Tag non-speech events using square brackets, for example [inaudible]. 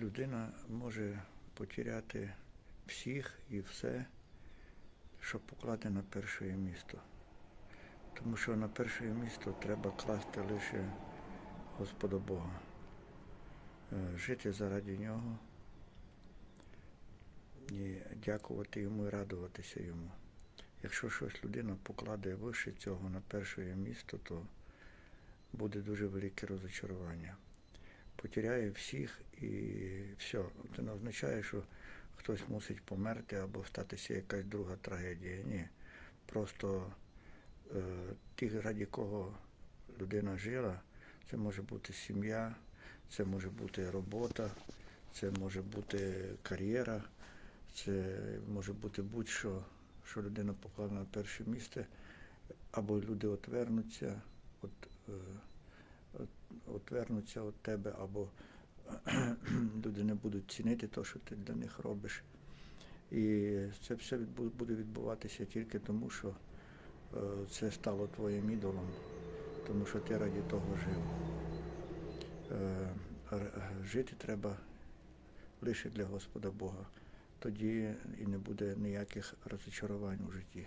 людина може потеряти всіх і все, що покладе на перше місто. Тому що на перше місто треба класти лише Господа Бога. Е, Жити заради нього і дякувати йому і радуватися йому. Якщо щось людина покладе вище цього на перше місто, то буде дуже велике розочарування. Потеряє всіх і все. Це не означає, що хтось мусить померти або статися якась друга трагедія. Ні. Просто е, ті, раді кого людина жила, це може бути сім'я, це може бути робота, це може бути кар'єра, це може бути будь-що, що людина поклала на перше місце, або люди отвернуться, от, е, отвернуться від тебе, або [clears throat] люди не будуть цінити те, що ти для них робиш. І це все буде відбуватися тільки тому, що е, це стало твоїм ідолом, тому що ти раді того жив. Е, Жити треба лише для Господа Бога. Тоді і не буде ніяких розчарувань у житті.